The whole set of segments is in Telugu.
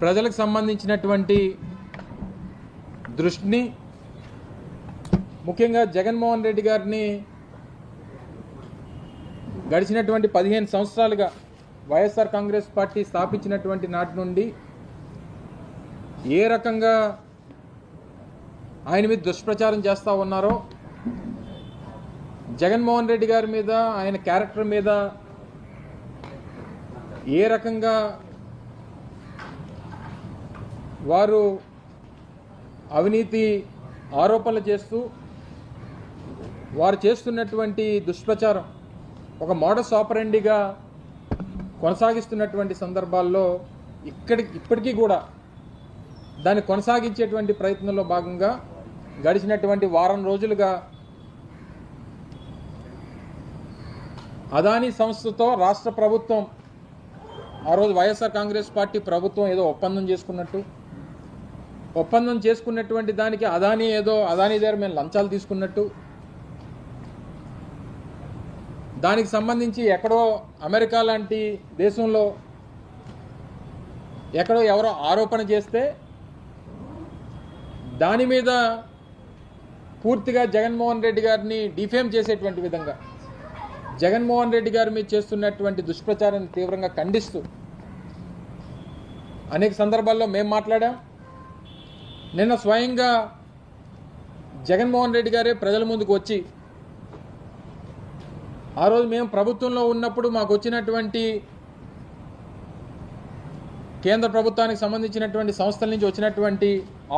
ప్రజలకు సంబంధించినటువంటి దృష్టిని ముఖ్యంగా జగన్మోహన్ రెడ్డి గారిని గడిచినటువంటి పదిహేను సంవత్సరాలుగా వైఎస్ఆర్ కాంగ్రెస్ పార్టీ స్థాపించినటువంటి నాటి నుండి ఏ రకంగా ఆయన మీద దుష్ప్రచారం చేస్తూ ఉన్నారో జగన్మోహన్ రెడ్డి గారి మీద ఆయన క్యారెక్టర్ మీద ఏ రకంగా వారు అవినీతి ఆరోపణలు చేస్తూ వారు చేస్తున్నటువంటి దుష్ప్రచారం ఒక మోడస్ ఆపరెండిగా కొనసాగిస్తున్నటువంటి సందర్భాల్లో ఇక్కడికి ఇప్పటికీ కూడా దాన్ని కొనసాగించేటువంటి ప్రయత్నంలో భాగంగా గడిచినటువంటి వారం రోజులుగా అదానీ సంస్థతో రాష్ట్ర ప్రభుత్వం ఆ రోజు వైఎస్ఆర్ కాంగ్రెస్ పార్టీ ప్రభుత్వం ఏదో ఒప్పందం చేసుకున్నట్టు. ఒప్పందం చేసుకున్నటువంటి దానికి అదానీ ఏదో అదానీ దగ్గర మేము లంచాలు తీసుకున్నట్టు. దానికి సంబంధించి ఎక్కడో అమెరికా లాంటి దేశంలో ఎక్కడో ఎవరో ఆరోపణ చేస్తే దాని మీద పూర్తిగా జగన్మోహన్ రెడ్డి గారిని డిఫేమ్ చేసేటువంటి విధంగా. జగన్మోహన్ రెడ్డి గారి మీద చేస్తున్నటువంటి దుష్ప్రచారాన్ని తీవ్రంగా ఖండిస్తూ అనేక సందర్భాల్లో మేము మాట్లాడాం. నిన్న స్వయంగా జగన్మోహన్ రెడ్డి గారే ప్రజల ముందుకు వచ్చి ఆ రోజు మేము ప్రభుత్వంలో ఉన్నప్పుడు మాకు వచ్చినటువంటి కేంద్ర ప్రభుత్వానికి సంబంధించినటువంటి సంస్థల నుంచి వచ్చినటువంటి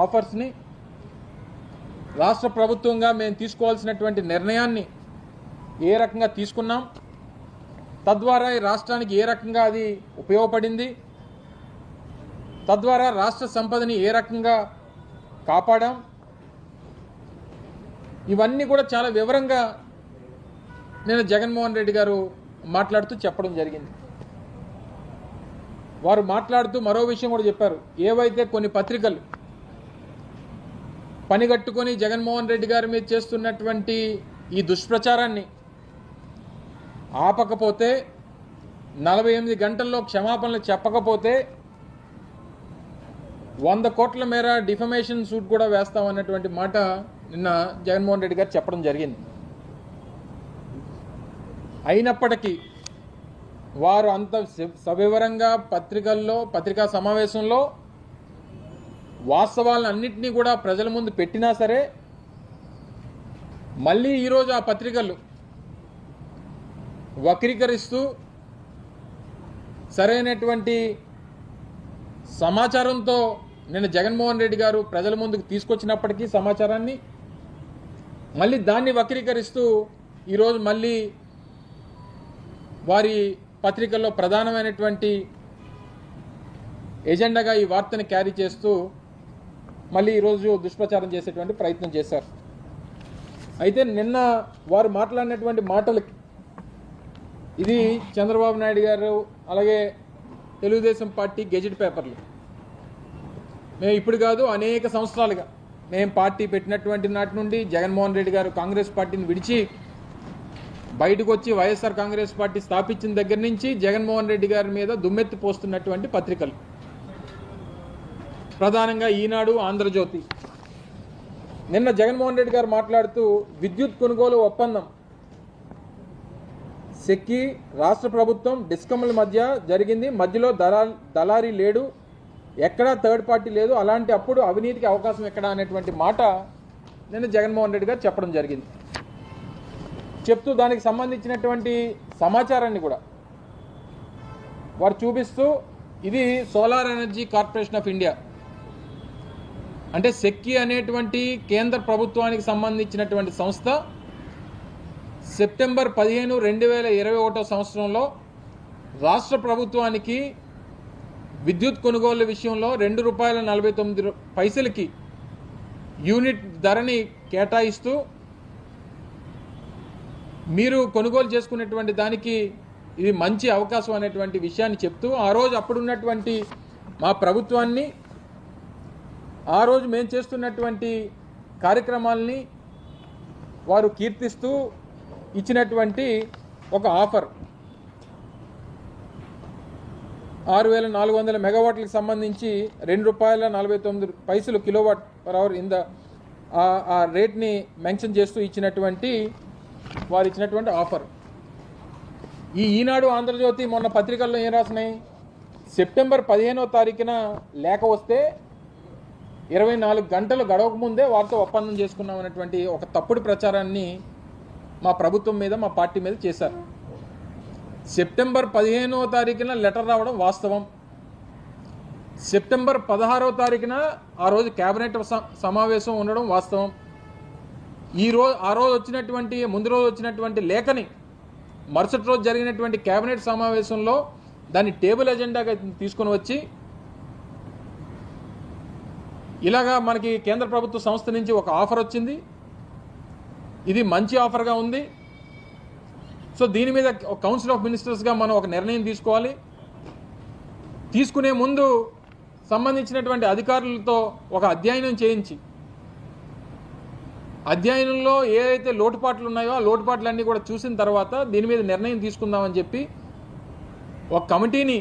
ఆఫర్స్ని రాష్ట్ర ప్రభుత్వంగా మేము తీసుకోవాల్సినటువంటి నిర్ణయాన్ని ఏ రకంగా తీసుకున్నాం? తద్వారా రాష్ట్రానికి ఏ రకంగా అది ఉపయోగపడింది? తద్వారా రాష్ట్ర సంపదని ఏ రకంగా కాపాడాం? ఇవన్నీ కూడా చాలా వివరంగా నేను జగన్మోహన్ రెడ్డి గారు మాట్లాడుతూ చెప్పడం జరిగింది. వారు మాట్లాడుతూ మరో విషయం కూడా చెప్పారు. ఏవైతే కొన్ని పత్రికలు పనిగట్టుకొని జగన్మోహన్ రెడ్డి గారి మీద చేస్తున్నటువంటి ఈ దుష్ప్రచారాన్ని ఆపకపోతే నలభై ఎనిమిది గంటల్లో క్షమాపణలు చెప్పకపోతే వంద కోట్ల మేర డిఫమేషన్ సూట్ కూడా వేస్తామన్నటువంటి మాట నిన్న జగన్మోహన్ రెడ్డి గారు చెప్పడం జరిగింది. అయినప్పటికీ వారు అంత సవివరంగా పత్రికల్లో పత్రికా సమావేశంలో వాస్తవాలను అన్నింటినీ కూడా ప్రజల ముందు పెట్టినా సరే మళ్ళీ ఈరోజు ఆ పత్రికలు వక్రీకరిస్తూ సరైనటువంటి సమాచారంతో నేను జగన్మోహన్ రెడ్డి గారు ప్రజల ముందుకు తీసుకొచ్చినప్పటికీ సమాచారాన్ని మళ్ళీ దాన్ని వక్రీకరిస్తూ ఈరోజు మళ్ళీ వారి పత్రికల్లో ప్రధానమైనటువంటి ఎజెండాగా ఈ వార్తని క్యారీ చేస్తూ మళ్ళీ ఈరోజు దుష్ప్రచారం చేసేటువంటి ప్రయత్నం చేశారు. అయితే నిన్న వారు మాట్లాడినటువంటి మాటలకి ఇది చంద్రబాబు నాయుడు గారు అలాగే తెలుగుదేశం పార్టీ గెజిట్ పేపర్లు. మేము ఇప్పుడు కాదు అనేక సంవత్సరాలుగా మేము పార్టీ పెట్టినటువంటి నాటి నుండి జగన్మోహన్ రెడ్డి గారు కాంగ్రెస్ పార్టీని విడిచి బయటకు వచ్చి వైఎస్ఆర్ కాంగ్రెస్ పార్టీ స్థాపించిన దగ్గర నుంచి జగన్మోహన్ రెడ్డి గారి మీద దుమ్మెత్తి పోస్తున్నటువంటి పత్రికలు. ప్రధానంగా ఈనాడు ఆంధ్రజ్యోతి. నిన్న జగన్మోహన్ రెడ్డి గారు మాట్లాడుతూ విద్యుత్ కొనుగోలు ఒప్పందం. సెక్కి రాష్ట్ర ప్రభుత్వం డిస్కమ్ల మధ్య జరిగింది. మధ్యలో దళా దళారీ లేడు. ఎక్కడా థర్డ్ పార్టీ లేదు. అలాంటి అప్పుడు అవినీతికి అవకాశం ఎక్కడా అనేటువంటి మాట నేను జగన్మోహన్ రెడ్డి గారు చెప్పడం జరిగింది. చెప్తూ దానికి సంబంధించినటువంటి సమాచారాన్ని కూడా వారు చూపిస్తూ ఇది solar energy corporation of India. అంటే సెక్కి అనేటువంటి కేంద్ర ప్రభుత్వానికి సంబంధించినటువంటి సంస్థ సెప్టెంబర్ పదిహేను రెండు వేల ఇరవై ఒకటో సంవత్సరంలో రాష్ట్ర ప్రభుత్వానికి విద్యుత్ కొనుగోలు విషయంలో రెండు రూపాయల నలభై తొమ్మిది పైసలకి యూనిట్ ధరని కేటాయిస్తూ మీరు కొనుగోలు చేసుకునేటువంటి దానికి ఇది మంచి అవకాశం అనేటువంటి విషయాన్ని చెప్తూ ఆ రోజు అప్పుడున్నటువంటి మా ప్రభుత్వాన్ని ఆ రోజు మేము చేస్తున్నటువంటి కార్యక్రమాల్ని వారు కీర్తిస్తూ ఇచ్చినటువంటి ఒక ఆఫర్. ఆరు వేల నాలుగు వందల మెగావాట్లకు సంబంధించి రెండు రూపాయల నలభై తొమ్మిది పైసలు kilowatt per hour in the ఆ రేట్ని మెన్షన్ చేస్తూ ఇచ్చినటువంటి వారు ఇచ్చినటువంటి ఆఫర్. ఈ ఈనాడు ఆంధ్రజ్యోతి మొన్న పత్రికల్లో ఏం రాసినాయి? సెప్టెంబర్ పదిహేనో తారీఖున లేఖ వస్తే ఇరవై నాలుగు గంటలు గడవకముందే వారితో ఒప్పందం చేసుకున్నామనేటువంటి ఒక తప్పుడు ప్రచారాన్ని మా ప్రభుత్వం మీద మా పార్టీ మీద చేశారు. సెప్టెంబర్ పదిహేనవ తారీఖున లెటర్ రావడం వాస్తవం. సెప్టెంబర్ పదహారవ తారీఖున ఆ రోజు కేబినెట్ స- సమావేశం ఉండడం వాస్తవం. ఈ రోజు ఆ రోజు వచ్చినటువంటి ముందు రోజు వచ్చినటువంటి లేఖని మరుసటి రోజు జరిగినటువంటి కేబినెట్ సమావేశంలో దాన్ని టేబుల్ ఎజెండాగా తీసుకొని వచ్చి ఇలాగా మనకి కేంద్ర ప్రభుత్వ సంస్థ నుంచి ఒక ఆఫర్ వచ్చింది. ఇది మంచి ఆఫర్గా ఉంది. సో దీని మీద కౌన్సిల్ ఆఫ్ మినిస్టర్స్గా మనం ఒక నిర్ణయం తీసుకోవాలి. తీసుకునే ముందు సంబంధించినటువంటి అధికారులతో ఒక అధ్యయనం చేయించి అధ్యయనంలో ఏదైతే లోటుపాట్లు ఉన్నాయో ఆ లోటుపాట్లన్నీ కూడా చూసిన తర్వాత దీని మీద నిర్ణయం తీసుకుందామని చెప్పి ఒక కమిటీని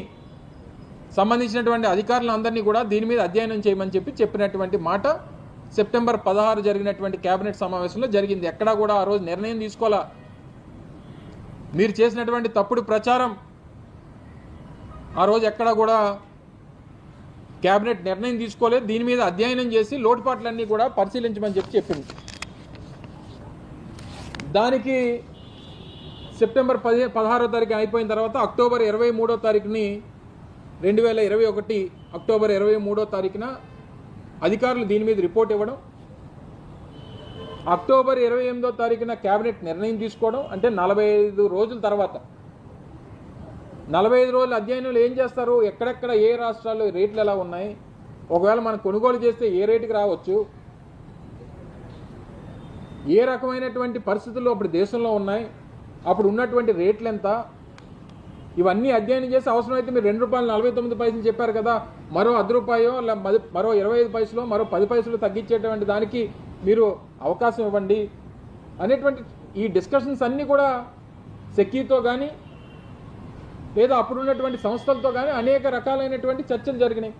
సంబంధించినటువంటి అధికారులందరినీ కూడా దీని మీద అధ్యయనం చేయమని చెప్పి చెప్పినటువంటి మాట సెప్టెంబర్ పదహారు జరిగినటువంటి కేబినెట్ సమావేశంలో జరిగింది. ఎక్కడా కూడా ఆ రోజు నిర్ణయం తీసుకోవాలా మీరు చేసినటువంటి తప్పుడు ప్రచారం ఆ రోజు ఎక్కడా కూడా కేబినెట్ నిర్ణయం తీసుకోలేదు. దీని మీద అధ్యయనం చేసి లోటుపాట్లన్నీ కూడా పరిశీలించమని చెప్పి చెప్పింది. దానికి సెప్టెంబర్ పది పదహారో తారీఖు అయిపోయిన తర్వాత అక్టోబర్ ఇరవై మూడో తారీఖుని రెండు వేల ఇరవై ఒకటి అక్టోబర్ ఇరవై మూడో తారీఖున అధికారులు దీని మీద రిపోర్ట్ ఇవ్వడం అక్టోబర్ ఇరవై ఎనిమిదో తారీఖున కేబినెట్ నిర్ణయం తీసుకోవడం అంటే నలభై ఐదు రోజుల తర్వాత. నలభై ఐదు రోజుల అధ్యయనంలో ఏం చేస్తారు? ఎక్కడెక్కడ ఏ రాష్ట్రాల్లో రేట్లు ఎలా ఉన్నాయి? ఒకవేళ మనం కొనుగోలు చేస్తే ఏ రేటుకి రావచ్చు? ఏ రకమైనటువంటి పరిస్థితుల్లో అప్పుడు దేశంలో ఉన్నాయి? అప్పుడు ఉన్నటువంటి రేట్లు ఎంత? ఇవన్నీ అధ్యయనం చేసి అవసరమైతే మీరు రెండు రూపాయలు నలభై తొమ్మిది పైసలు చెప్పారు కదా మరో అది రూపాయో మరో ఇరవై ఐదు పైసలు మరో పది పైసలు తగ్గించేటువంటి దానికి మీరు అవకాశం ఇవ్వండి అనేటువంటి ఈ డిస్కషన్స్ అన్నీ కూడా సెక్యూతో కానీ లేదా అప్పుడు ఉన్నటువంటి సంస్థలతో కానీ అనేక రకాలైనటువంటి చర్చలు జరిగినాయి.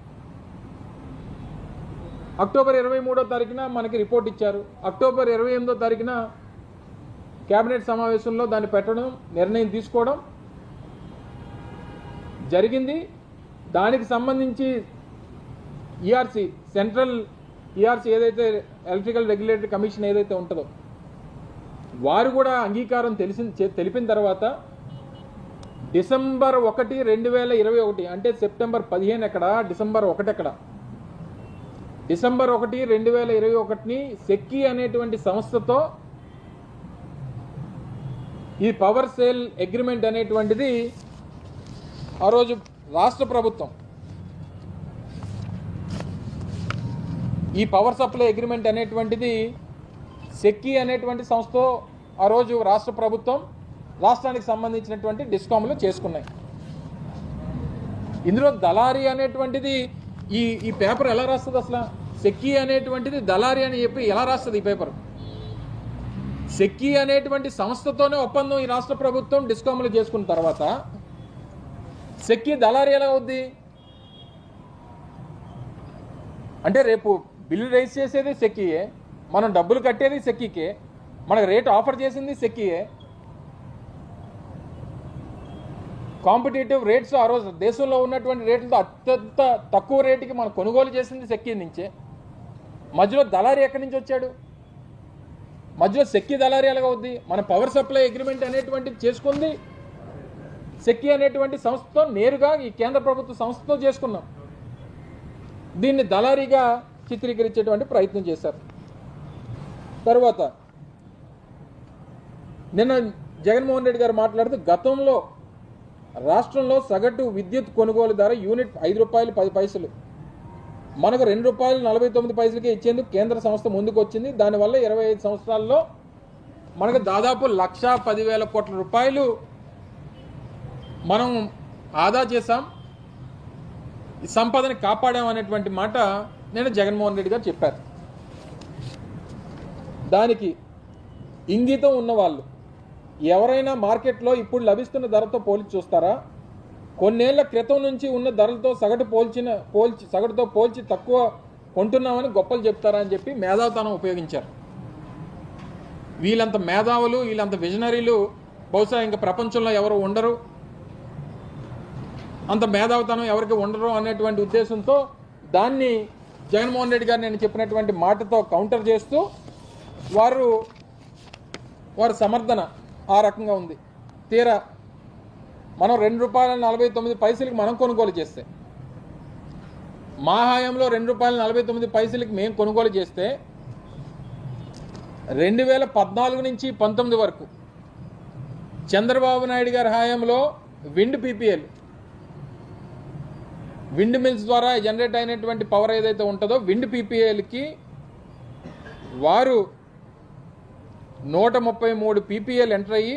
అక్టోబర్ ఇరవై మూడో తారీఖున మనకి రిపోర్ట్ ఇచ్చారు. అక్టోబర్ ఇరవై ఎనిమిదో తారీఖున కేబినెట్ సమావేశంలో దాన్ని పెట్టడం నిర్ణయం తీసుకోవడం జరిగింది. దానికి సంబంధించి ఈఆర్సి సెంట్రల్ ఈఆర్సి ఏదైతే ఎలక్ట్రికల్ రెగ్యులేటరీ కమిషన్ ఏదైతే ఉంటుందో వారు కూడా అంగీకారం తెలిసి తెలిపిన తర్వాత డిసెంబర్ ఒకటి రెండు వేల ఇరవై ఒకటి అంటే సెప్టెంబర్ పదిహేను ఎక్కడ డిసెంబర్ ఒకటి ఎక్కడ? డిసెంబర్ ఒకటి రెండు వేల ఇరవై ఒకటిని సెక్కి అనేటువంటి సంస్థతో ఈ పవర్ సేల్ అగ్రిమెంట్ అనేటువంటిది ఆ రోజు రాష్ట్ర ప్రభుత్వం. ఈ పవర్ సప్లై అగ్రిమెంట్ అనేటువంటిది సెక్కి అనేటువంటి సంస్థ ఆ రోజు రాష్ట్ర ప్రభుత్వం రాష్ట్రానికి సంబంధించినటువంటి డిస్కామ్లు చేసుకున్నాయి. ఇందులో దళారీ అనేటువంటిది ఈ ఈ పేపర్ ఎలా రాస్తుంది అసలు? సెక్కి అనేటువంటిది దళారీ అని చెప్పి ఎలా రాస్తుంది ఈ పేపర్ సెక్కి అనేటువంటి సంస్థతోనే ఒప్పందం ఈ రాష్ట్ర ప్రభుత్వం డిస్కామ్లు చేసుకున్న తర్వాత సెక్కి దళారీ ఎలా అవుద్ది? అంటే రేపు బిల్లు రైజ్ చేసేది సెక్కియే మనం డబ్బులు కట్టేది సెక్కికే మనకు రేట్ ఆఫర్ చేసింది సెక్కియే. కాంపిటేటివ్ రేట్స్ ఆ రోజు దేశంలో ఉన్నటువంటి రేట్లతో అత్యంత తక్కువ రేటుకి మనం కొనుగోలు చేసింది సెక్కి నుంచే. మధ్యలో దళారీ ఎక్కడి నుంచి వచ్చాడు? మధ్యలో సెక్కి దళారీ ఎలాగవుద్ది మన పవర్ సప్లై అగ్రిమెంట్ అనేటువంటిది చేసుకుంది సెక్కి అనేటువంటి సంస్థతో నేరుగా ఈ కేంద్ర ప్రభుత్వ సంస్థతో చేసుకున్నాం. దీన్ని దళారీగా చిత్రీకరించేటువంటి ప్రయత్నం చేశారు. తర్వాత నిన్న జగన్మోహన్ రెడ్డి గారు మాట్లాడుతూ గతంలో రాష్ట్రంలో సగటు విద్యుత్ కొనుగోలు ధర యూనిట్ ఐదు రూపాయలు పది పైసలు. మనకు రెండు రూపాయలు నలభై తొమ్మిది పైసలకే ఇచ్చేందుకు కేంద్ర సంస్థ ముందుకు వచ్చింది దానివల్ల ఇరవై ఐదు సంవత్సరాల్లో మనకు దాదాపు లక్షా పదివేల కోట్ల రూపాయలు మనం ఆదా చేశాం సంపదని కాపాడాం అనేటువంటి మాట నేను జగన్మోహన్ రెడ్డి గారు చెప్పారు. దానికి ఇంగితం ఉన్నవాళ్ళు ఎవరైనా మార్కెట్లో ఇప్పుడు లభిస్తున్న ధరతో పోల్చి చూస్తారా? కొన్నేళ్ళ క్రితం నుంచి ఉన్న ధరలతో సగటు పోల్చిన పోల్చి సగటుతో పోల్చి తక్కువ కొంటున్నామని గొప్పలు చెప్తారా అని చెప్పి మేధావితనం ఉపయోగించారు. వీళ్ళంత మేధావులు వీళ్ళంత విజనరీలు బహుశా ఇంకా ప్రపంచంలో ఎవరు ఉండరు. అంత మేధావితనం ఎవరికి ఉండరు అనేటువంటి ఉద్దేశంతో దాన్ని జగన్మోహన్ రెడ్డి గారు నేను చెప్పినటువంటి మాటతో కౌంటర్ చేస్తూ వారు వారి సమర్థన ఆ రకంగా ఉంది. తీరా మనం రెండు రూపాయల నలభై తొమ్మిది పైసలకి మనం కొనుగోలు చేస్తే మా హాయంలో రెండు రూపాయల నలభై తొమ్మిది పైసలకి మేము కొనుగోలు చేస్తే రెండు వేల పద్నాలుగు నుంచి పంతొమ్మిది వరకు చంద్రబాబు నాయుడు గారి హాయంలో విండ్ పీపీఎల్ విండ్ మిల్స్ ద్వారా జనరేట్ అయినటువంటి పవర్ ఏదైతే ఉంటుందో విండ్ పీపీఎల్కి వారు నూట ముప్పై మూడు పీపీఎల్ ఎంటర్ అయ్యి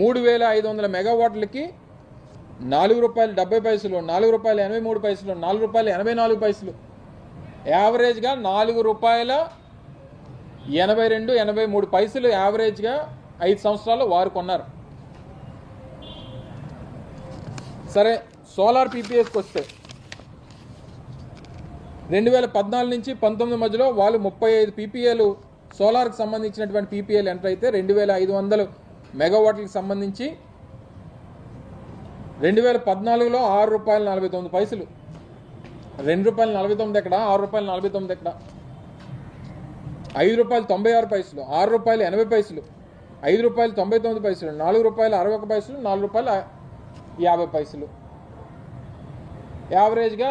మూడు వేల ఐదు వందల మెగావాట్లకి నాలుగు రూపాయలు డెబ్బై పైసలు నాలుగు రూపాయలు ఎనభై మూడు పైసలు నాలుగు రూపాయలు ఎనభై నాలుగు పైసలు. యావరేజ్గా నాలుగు రూపాయల ఎనభై రెండు ఎనభై మూడు పైసలు యావరేజ్గా ఐదు సంవత్సరాలు వారు కొన్నారు. సరే సోలార్ పీపీఎస్కి వస్తే రెండు వేల పద్నాలుగు నుంచి పంతొమ్మిది మధ్యలో వాళ్ళు ముప్పై ఐదు పీపీఏలు సోలార్కి సంబంధించినటువంటి పీపీఏలు ఎంటర్ అయితే రెండు వేల ఐదు వందలు మెగావాట్లకు సంబంధించి రెండు వేల పద్నాలుగులో ఆరు రూపాయల నలభై తొమ్మిది పైసలు. రెండు రూపాయల నలభై తొమ్మిది ఎక్కడ? ఆరు రూపాయల నలభై తొమ్మిది ఎక్కడ? ఐదు రూపాయలు తొంభై ఆరు పైసలు. ఆరు రూపాయలు ఎనభై పైసలు. ఐదు రూపాయలు తొంభై తొమ్మిది పైసలు. నాలుగు రూపాయలు అరవై ఒక పైసలు. నాలుగు రూపాయలు యాభై పైసలు. యావరేజ్గా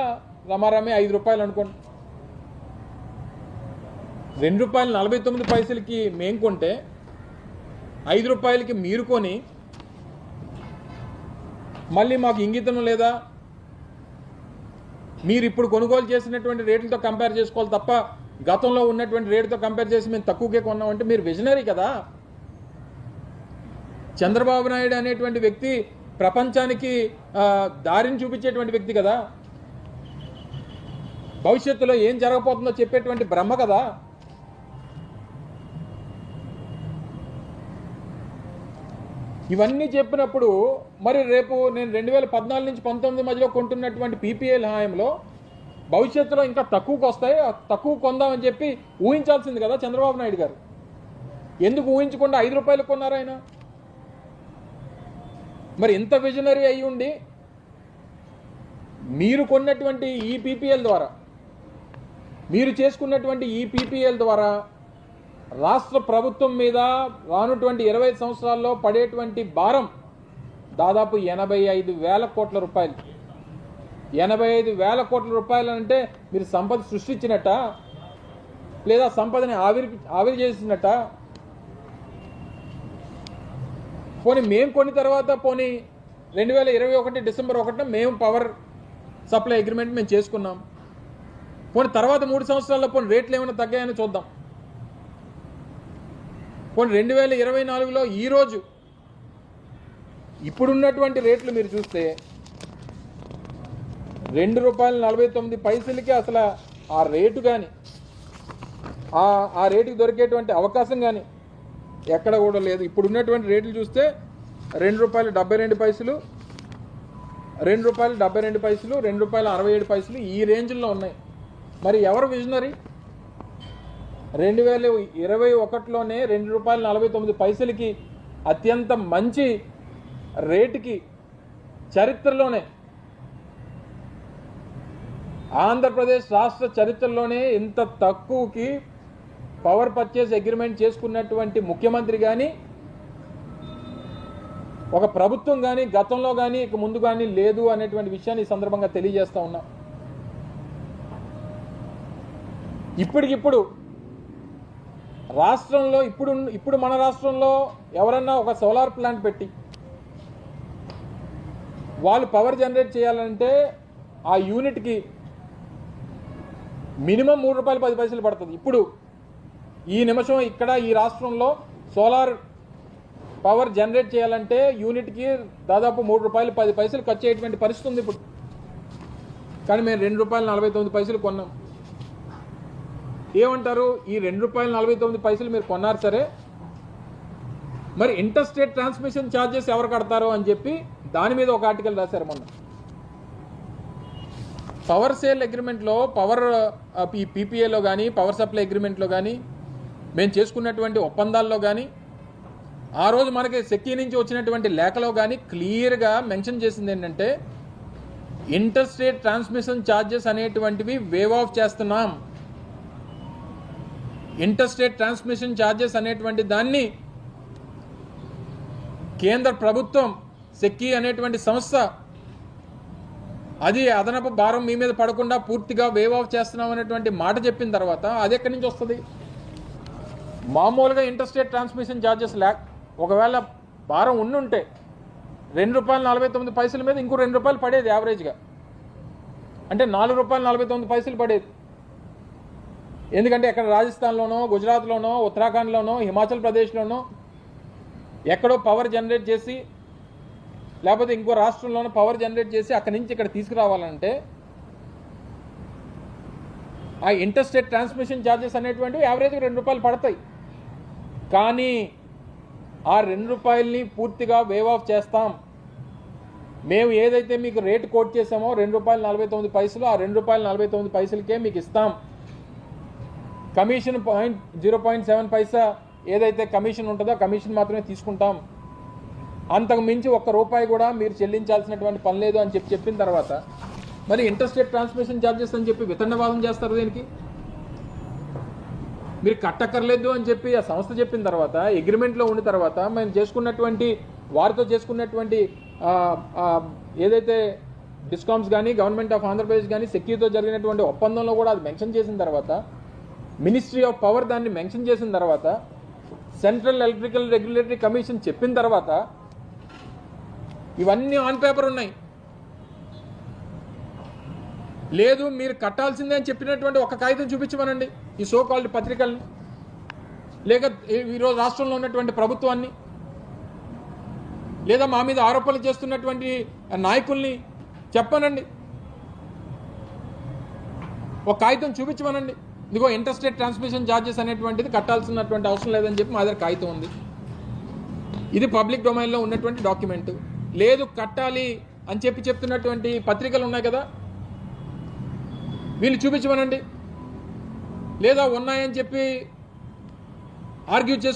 రమారమి ఐదు రూపాయలు అనుకోండి. రెండు రూపాయలు నలభై తొమ్మిది పైసలకి మేము కొంటే ఐదు రూపాయలకి మీరు కొని మళ్ళీ మాకు ఇంగితం లేదా? మీరు ఇప్పుడు కొనుగోలు చేసినటువంటి రేట్లతో కంపేర్ చేసుకోవాలి తప్ప గతంలో ఉన్నటువంటి రేటుతో కంపేర్ చేసి మేము తక్కువకే కొన్నామంటే మీరు విజనరీ కదా. చంద్రబాబు నాయుడు అనేటువంటి వ్యక్తి ప్రపంచానికి దారిని చూపించేటువంటి వ్యక్తి కదా. భవిష్యత్తులో ఏం జరగబోతుందో చెప్పేటువంటి బ్రహ్మ కదా. ఇవన్నీ చెప్పినప్పుడు మరి రేపు నేను రెండు వేల పద్నాలుగు నుంచి పంతొమ్మిది మధ్యలో కొంటున్నటువంటి పీపీఎల్ హాయంలో భవిష్యత్తులో ఇంకా తక్కువకు వస్తాయి తక్కువ కొందామని చెప్పి ఊహించాల్సింది కదా చంద్రబాబు నాయుడు గారు. ఎందుకు ఊహించకుండా ఐదు రూపాయలు కొన్నారు ఆయన? మరి ఇంత విజనరీ అయి ఉండి మీరు కొన్నటువంటి ఈ పీపీఎల్ ద్వారా మీరు చేసుకున్నటువంటి ఈ పీపీఎల్ ద్వారా రాష్ట్ర ప్రభుత్వం మీద రానుటువంటి ఇరవై సంవత్సరాల్లో పడేటువంటి భారం దాదాపు ఎనభై ఐదు వేల కోట్ల రూపాయలు. ఎనభై ఐదు వేల కోట్ల రూపాయలు అంటే మీరు సంపద సృష్టించినట్ట? లేదా సంపదని ఆవిరి ఆవిరి చేసినట్ట? పోనీ మేము కొన్ని తర్వాత పోనీ రెండు వేల ఇరవై ఒకటి డిసెంబర్ ఒకటిన మేము పవర్ సప్లై అగ్రిమెంట్ మేము చేసుకున్నాం. పోనీ తర్వాత మూడు సంవత్సరాల్లో పోనీ రేట్లు ఏమైనా తగ్గాయని చూద్దాం. పోనీ రెండు వేల ఇరవై నాలుగులో ఈరోజు ఇప్పుడున్నటువంటి రేట్లు మీరు చూస్తే రెండు రూపాయల నలభై తొమ్మిది పైసలకి అసలు ఆ రేటు కానీ ఆ ఆ రేటుకి దొరికేటువంటి అవకాశం కానీ ఎక్కడ కూడా లేదు. ఇప్పుడు ఉన్నటువంటి రేట్లు చూస్తే రెండు రూపాయలు డెబ్బై రెండు పైసలు రెండు రూపాయలు డెబ్బై రెండు పైసలు రెండు రూపాయలు అరవై ఏడు పైసలు ఈ రేంజ్లో ఉన్నాయి. మరి ఎవరు విజనరీ? రెండు వేల ఇరవై ఒకటిలోనే రెండు రూపాయల నలభై తొమ్మిది పైసలకి అత్యంత మంచి రేటుకి చరిత్రలోనే ఆంధ్రప్రదేశ్ రాష్ట్ర చరిత్రలోనే ఇంత తక్కువకి పవర్ పర్చేస్ అగ్రిమెంట్ చేసుకున్నటువంటి ముఖ్యమంత్రి కానీ ఒక ప్రభుత్వం కానీ గతంలో కానీ ఇక ముందు కానీ లేదు అనేటువంటి విషయాన్ని ఈ సందర్భంగా తెలియజేస్తూ ఉన్నా. ఇప్పటికిప్పుడు రాష్ట్రంలో ఇప్పుడు ఇప్పుడు మన రాష్ట్రంలో ఎవరన్నా ఒక సోలార్ ప్లాంట్ పెట్టి వాళ్ళు పవర్ జనరేట్ చేయాలంటే ఆ యూనిట్కి మినిమం మూడు రూపాయలు పది పైసలు పడుతుంది. ఇప్పుడు ఈ నిమిషం ఇక్కడ ఈ రాష్ట్రంలో సోలార్ పవర్ జనరేట్ చేయాలంటే యూనిట్కి దాదాపు మూడు రూపాయలు పది పైసలు ఖర్చు అయ్యేటువంటి పరిస్థితి ఉంది ఇప్పుడు. కానీ మేము రెండు రూపాయలు నలభై తొమ్మిది పైసలు కొన్నాం. ఏమంటారు? ఈ రెండు రూపాయలు నలభై తొమ్మిది పైసలు మీరు కొన్నారు సరే. మరి ఇంటర్ స్టేట్ ట్రాన్స్మిషన్ ఛార్జెస్ ఎవరు కడతారు అని చెప్పి దాని మీద ఒక ఆర్టికల్ రాశారు మొన్న. పవర్ సేల్ అగ్రిమెంట్లో పవర్ ఈ పీపీఏలో కానీ పవర్ సప్లై అగ్రిమెంట్లో కానీ మేము చేసుకున్నటువంటి ఒప్పందాల్లో కానీ ఆ రోజు మనకి సెక్కి నుంచి వచ్చినటువంటి లేఖలో కానీ క్లియర్గా మెన్షన్ చేసింది ఏంటంటే ఇంటర్ స్టేట్ ట్రాన్స్మిషన్ ఛార్జెస్ అనేటువంటివి వేవ్ ఆఫ్ చేస్తున్నాం. ఇంటర్ స్టేట్ ట్రాన్స్మిషన్ ఛార్జెస్ అనేటువంటి దాన్ని కేంద్ర ప్రభుత్వం సెక్కి అనేటువంటి సంస్థ అది అదనపు భారం మీ మీద పడకుండా పూర్తిగా వేవ్ ఆఫ్ చేస్తున్నాం అనేటువంటి మాట చెప్పిన తర్వాత అది ఎక్కడి నుంచి వస్తుంది? మామూలుగా ఇంటర్స్టేట్ ట్రాన్స్మిషన్ ఛార్జెస్ లేక ఒకవేళ భారం ఉండుంటే రెండు రూపాయలు నలభై తొమ్మిది పైసల మీద ఇంకో రెండు రూపాయలు పడేది యావరేజ్గా. అంటే నాలుగు రూపాయలు నలభై తొమ్మిది పైసలు పడేది. ఎందుకంటే ఎక్కడ రాజస్థాన్లోనో గుజరాత్లోనో ఉత్తరాఖండ్లోనో హిమాచల్ ప్రదేశ్లోనో ఎక్కడో పవర్ జనరేట్ చేసి లేకపోతే ఇంకో రాష్ట్రంలోనో పవర్ జనరేట్ చేసి అక్కడి నుంచి ఇక్కడ తీసుకురావాలంటే ఆ ఇంటర్స్టేట్ ట్రాన్స్మిషన్ ఛార్జెస్ అనేటువంటివి యావరేజ్గా రెండు రూపాయలు పడతాయి. కానీ ఆ రెండు రూపాయలని పూర్తిగా వేవ్ ఆఫ్ చేస్తాం. మేము ఏదైతే మీకు రేటు కోట్ చేసామో రెండు రూపాయలు నలభై తొమ్మిది పైసలు ఆ రెండు రూపాయలు నలభై తొమ్మిది పైసలకే మీకు ఇస్తాం. Commission point zero point seven paisa ఏదైతే కమిషన్ ఉంటుందో కమిషన్ మాత్రమే తీసుకుంటాం. అంతకు మించి ఒక్క రూపాయి కూడా మీరు చెల్లించాల్సినటువంటి పని లేదు అని చెప్పి చెప్పిన తర్వాత మరి ఇంటర్స్టేట్ ట్రాన్స్మిషన్ ఛార్జెస్ అని చెప్పి వితండవాదం చేస్తారు దీనికి? మీరు కట్టక్కర్లేదు అని చెప్పి ఆ సంస్థ చెప్పిన తర్వాత అగ్రిమెంట్లో ఉన్న తర్వాత మేము చేసుకున్నటువంటి వారితో చేసుకున్నటువంటి ఏదైతే డిస్కామ్స్ కానీ గవర్నమెంట్ ఆఫ్ ఆంధ్రప్రదేశ్ కానీ సెక్యూరితో జరిగినటువంటి ఒప్పందంలో కూడా అది మెన్షన్ చేసిన తర్వాత మినిస్ట్రీ ఆఫ్ పవర్ దాన్ని మెన్షన్ చేసిన తర్వాత సెంట్రల్ ఎలక్ట్రికల్ రెగ్యులేటరీ కమిషన్ చెప్పిన తర్వాత ఇవన్నీ ఆన్ పేపర్ ఉన్నాయి. లేదు మీరు కట్టాల్సిందే అని చెప్పినటువంటి ఒక కాగితం చూపించమనండి. ఈ సో కాల్డ్ పత్రికల్ని. లేక ఈ- ఈరోజు రాష్ట్రంలో ఉన్నటువంటి ప్రభుత్వాన్ని. లేదా మా మీద ఆరోపణలు చేస్తున్నటువంటి నాయకుల్ని చెప్పనండి. ఒక కాగితం చూపించమనండి. ఇదిగో ఇంటర్స్టేట్ ట్రాన్స్మిషన్ ఛార్జెస్ అనేటువంటిది కట్టాల్సినటువంటి అవసరం లేదని చెప్పి మా దగ్గర కాగితం ఉంది. ఇది పబ్లిక్ డొమైన్లో ఉన్నటువంటి డాక్యుమెంట్. లేదు కట్టాలి అని చెప్పి చెప్తున్నటువంటి పత్రికలు ఉన్నాయి కదా. వీళ్ళు చూపించమనండి. లేదా ఉన్నాయని చెప్పి ఆర్గ్యూ చేసు